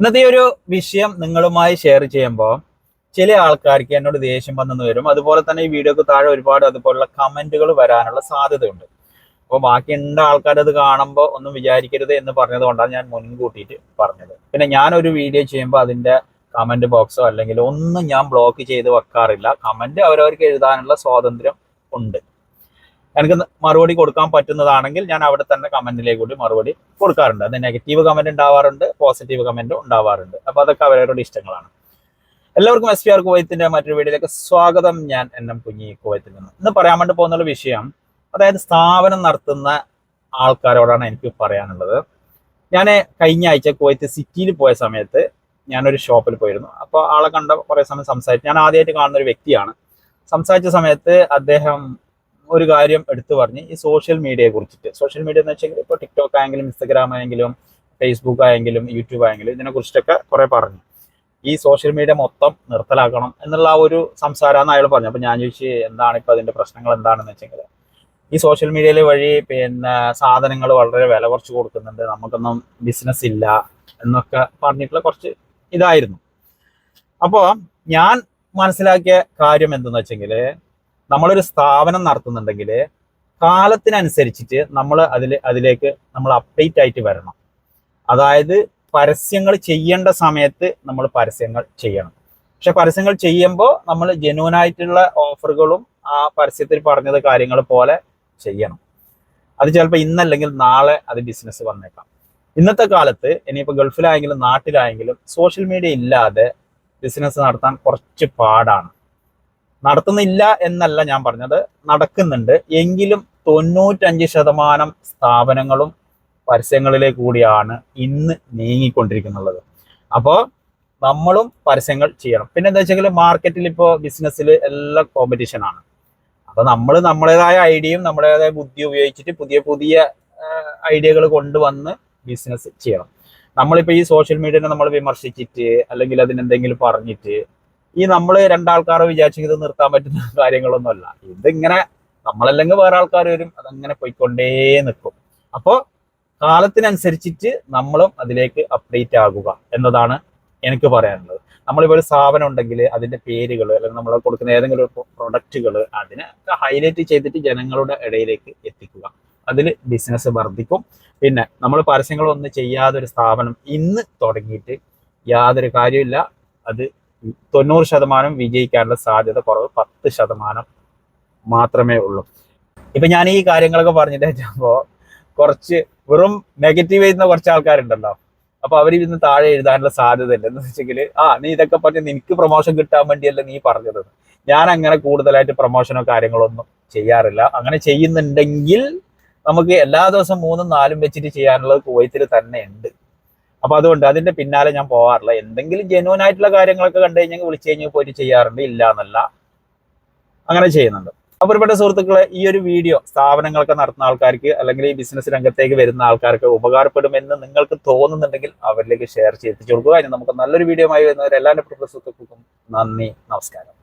ഇന്നത്തെ ഒരു വിഷയം നിങ്ങളുമായി ഷെയർ ചെയ്യുമ്പോൾ ചില ആൾക്കാർക്ക് എന്നോട് ദേഷ്യം വന്നെന്ന് വരും. അതുപോലെ തന്നെ ഈ വീഡിയോക്ക് താഴെ ഒരുപാട് അതുപോലുള്ള കമന്റുകൾ വരാനുള്ള സാധ്യതയുണ്ട്. അപ്പോൾ ബാക്കി ഉണ്ട് ആൾക്കാർ അത് കാണുമ്പോൾ ഒന്നും വിചാരിക്കരുത് എന്ന് പറഞ്ഞത് കൊണ്ടാണ് ഞാൻ മുൻകൂട്ടിയിട്ട് പറഞ്ഞത്. പിന്നെ ഞാൻ ഒരു വീഡിയോ ചെയ്യുമ്പോൾ അതിന്റെ കമന്റ് ബോക്സോ അല്ലെങ്കിൽ ഒന്നും ഞാൻ ബ്ലോക്ക് ചെയ്ത് വെക്കാറില്ല. കമന്റ് അവരവർക്ക് എഴുതാനുള്ള സ്വാതന്ത്ര്യം ഉണ്ട്. എനിക്ക് മറുപടി കൊടുക്കാൻ പറ്റുന്നതാണെങ്കിൽ ഞാൻ അവിടെ തന്നെ കമന്റിലേക്ക് കൂടി മറുപടി കൊടുക്കാറുണ്ട്. അത് നെഗറ്റീവ് കമന്റ് ഉണ്ടാവാറുണ്ട് പോസിറ്റീവ് കമന്റ് ഉണ്ടാവാറുണ്ട്. അപ്പൊ അതൊക്കെ അവരവരുടെ ഇഷ്ടങ്ങളാണ്. എല്ലാവർക്കും എസ് പി ആർ കുവൈത്തിന്റെ മറ്റൊരു വീഡിയോയിലേക്ക് സ്വാഗതം. ഞാൻ എൻ എം കുഞ്ഞി കുവൈത്തിൽ നിന്ന്. ഇന്ന് പറയാൻ വേണ്ടി പോകുന്ന വിഷയം അതായത് സ്ഥാപനം നടത്തുന്ന ആൾക്കാരോടാണ് എനിക്ക് പറയാനുള്ളത്. ഞാൻ കഴിഞ്ഞ ആഴ്ച കുവൈത്ത് സിറ്റിയിൽ പോയ സമയത്ത് ഞാനൊരു ഷോപ്പിൽ പോയിരുന്നു. അപ്പോൾ ആളെ കണ്ട കുറേ സമയം സംസാരിച്ചു ഞാൻ ആദ്യമായിട്ട് കാണുന്ന ഒരു വ്യക്തിയാണ്. സംസാരിച്ച സമയത്ത് അദ്ദേഹം ഒരു കാര്യം എടുത്തു പറഞ്ഞ് ഈ സോഷ്യൽ മീഡിയയെ കുറിച്ചിട്ട്. സോഷ്യൽ മീഡിയ എന്ന് വെച്ചെങ്കിൽ ഇപ്പോൾ ടിക്ടോക്ക് ആയെങ്കിലും ഇൻസ്റ്റഗ്രാം ആയെങ്കിലും ഫേസ്ബുക്ക് ആയെങ്കിലും യൂട്യൂബ് ആയെങ്കിലും ഇതിനെ കുറിച്ചിട്ടൊക്കെ കുറെ പറഞ്ഞു. ഈ സോഷ്യൽ മീഡിയ മൊത്തം നിർത്തലാക്കണം എന്നുള്ള ആ ഒരു സംസാരമാണ് അയാൾ പറഞ്ഞു. അപ്പൊ ഞാൻ ചോദിച്ചു എന്താണ് ഇപ്പൊ അതിന്റെ പ്രശ്നങ്ങൾ എന്താണെന്ന് വെച്ചെങ്കിൽ ഈ സോഷ്യൽ മീഡിയയിൽ വഴി പിന്നെ സാധനങ്ങൾ വളരെ വില കുറച്ച് കൊടുക്കുന്നുണ്ട് നമുക്കൊന്നും ബിസിനസ് ഇല്ല എന്നൊക്കെ പറഞ്ഞിട്ടുള്ള കുറച്ച് ഇതായിരുന്നു. അപ്പോൾ ഞാൻ മനസ്സിലാക്കിയ കാര്യം എന്തെന്ന് വെച്ചെങ്കിൽ നമ്മളൊരു സ്ഥാപനം നടത്തുന്നുണ്ടെങ്കിൽ കാലത്തിനനുസരിച്ചിട്ട് നമ്മൾ അതിൽ അതിലേക്ക് നമ്മൾ അപ്ഡേറ്റ് ആയിട്ട് വരണം. അതായത് പരസ്യങ്ങൾ ചെയ്യേണ്ട സമയത്ത് നമ്മൾ പരസ്യങ്ങൾ ചെയ്യണം. പക്ഷെ പരസ്യങ്ങൾ ചെയ്യുമ്പോൾ നമ്മൾ ജെനുവനായിട്ടുള്ള ഓഫറുകളും ആ പരസ്യത്തിൽ പറഞ്ഞത് കാര്യങ്ങൾ പോലെ ചെയ്യണം. അത് ചിലപ്പോൾ ഇന്നല്ലെങ്കിൽ നാളെ അത് ബിസിനസ് വന്നേക്കാം. ഇന്നത്തെ കാലത്ത് ഇനിയിപ്പോൾ ഗൾഫിലായെങ്കിലും നാട്ടിലായെങ്കിലും സോഷ്യൽ മീഡിയ ഇല്ലാതെ ബിസിനസ് നടത്താൻ കുറച്ച് പാടാണ്. നടത്തുന്നില്ല എന്നല്ല ഞാൻ പറഞ്ഞത്. നടക്കുന്നുണ്ട്. എങ്കിലും തൊണ്ണൂറ്റഞ്ച് ശതമാനം സ്ഥാപനങ്ങളും പരസ്യങ്ങളിലേക്ക് കൂടിയാണ് ഇന്ന് നീങ്ങിക്കൊണ്ടിരിക്കുന്നുള്ളത് അപ്പോൾ നമ്മളും പരസ്യങ്ങൾ ചെയ്യണം. പിന്നെ എന്താ വെച്ചാൽ മാർക്കറ്റിൽ ഇപ്പോൾ ബിസിനസ്സിൽ എല്ലാം കോമ്പറ്റീഷൻ ആണ്. അപ്പോൾ നമ്മൾ നമ്മളേതായ ഐഡിയയും നമ്മളേതായ ബുദ്ധി ഉപയോഗിച്ചിട്ട് പുതിയ പുതിയ ഐഡിയകൾ കൊണ്ടുവന്ന് ബിസിനസ് ചെയ്യണം. നമ്മളിപ്പോൾ ഈ സോഷ്യൽ മീഡിയനെ നമ്മൾ വിമർശിച്ചിട്ട് അല്ലെങ്കിൽ അതിനെന്തെങ്കിലും പറഞ്ഞിട്ട് ഈ നമ്മൾ രണ്ടാൾക്കാരെ വിചാരിച്ചു ഇത് നിർത്താൻ പറ്റുന്ന കാര്യങ്ങളൊന്നുമല്ല. ഇതിങ്ങനെ നമ്മളല്ലെങ്കിൽ വേറെ ആൾക്കാർ വരും. അതങ്ങനെ പോയിക്കൊണ്ടേ നിൽക്കും അപ്പോൾ കാലത്തിനനുസരിച്ചിട്ട് നമ്മളും അതിലേക്ക് അപ്ഡേറ്റ് ആകുക എന്നതാണ് എനിക്ക് പറയാനുള്ളത്. നമ്മളിപ്പോൾ ഒരു സ്ഥാപനം ഉണ്ടെങ്കിൽ അതിന്റെ പേരുകൾ അല്ലെങ്കിൽ നമ്മൾ കൊടുക്കുന്ന ഏതെങ്കിലും പ്രൊഡക്റ്റുകൾ അതിനെ ഹൈലൈറ്റ് ചെയ്തിട്ട് ജനങ്ങളുടെ ഇടയിലേക്ക് എത്തിക്കുക. അതിൽ ബിസിനസ് വർദ്ധിക്കും. പിന്നെ നമ്മൾ പരസ്യങ്ങളൊന്നും ചെയ്യാതെ ഒരു സ്ഥാപനം ഇന്ന് തുടങ്ങിയിട്ട് യാതൊരു കാര്യമില്ല അത് തൊണ്ണൂറ് ശതമാനം വിജയിക്കാനുള്ള സാധ്യത കുറവ് പത്ത് ശതമാനം മാത്രമേ ഉള്ളൂ. ഇപ്പൊ ഞാൻ ഈ കാര്യങ്ങളൊക്കെ പറഞ്ഞിട്ട് വെച്ചപ്പോ കുറച്ച് വെറും നെഗറ്റീവ് ചെയ്യുന്ന കുറച്ച് ആൾക്കാരുണ്ടല്ലോ. അപ്പൊ അവർ ഇന്ന് താഴെ എഴുതാനുള്ള സാധ്യത ഇല്ല. എന്ന് വെച്ചെങ്കിൽ ആ നീ ഇതൊക്കെ പറഞ്ഞ് നിനക്ക് പ്രൊമോഷൻ കിട്ടാൻ വേണ്ടിയല്ല നീ പറഞ്ഞത്? ഞാൻ അങ്ങനെ കൂടുതലായിട്ട് പ്രൊമോഷനോ കാര്യങ്ങളൊന്നും ചെയ്യാറില്ല. അങ്ങനെ ചെയ്യുന്നുണ്ടെങ്കിൽ നമുക്ക് എല്ലാ ദിവസവും മൂന്നും നാലും വെച്ചിട്ട് ചെയ്യാനുള്ളത് കുവൈത്തിൽ തന്നെ ഉണ്ട് അപ്പൊ അതുകൊണ്ട് അതിന്റെ പിന്നാലെ ഞാൻ പോകാറില്ല എന്തെങ്കിലും ജെനുവൻ ആയിട്ടുള്ള കാര്യങ്ങളൊക്കെ കണ്ടു കഴിഞ്ഞാൽ വിളിച്ചു കഴിഞ്ഞാൽ പോയിട്ട് ചെയ്യാറുണ്ട്. ഇല്ല എന്നല്ല. അങ്ങനെ ചെയ്യുന്നുണ്ട്. അപ്പൊ ഒരുപാട് സുഹൃത്തുക്കളെ ഈ ഒരു വീഡിയോ സ്ഥാപനങ്ങളൊക്കെ നടത്തുന്ന ആൾക്കാർക്ക് അല്ലെങ്കിൽ ഈ ബിസിനസ് രംഗത്തേക്ക് വരുന്ന ആൾക്കാർക്ക് ഉപകാരപ്പെടുമെന്ന് നിങ്ങൾക്ക് തോന്നുന്നുണ്ടെങ്കിൽ അവരിലേക്ക് ഷെയർ ചെയ്ത് കൊടുക്കുക. ഇനി നമുക്ക് നല്ലൊരു വീഡിയോ ആയി വരുന്നവർ എല്ലാവരുടെ സുഹൃത്തുക്കൾക്കും നന്ദി നമസ്കാരം.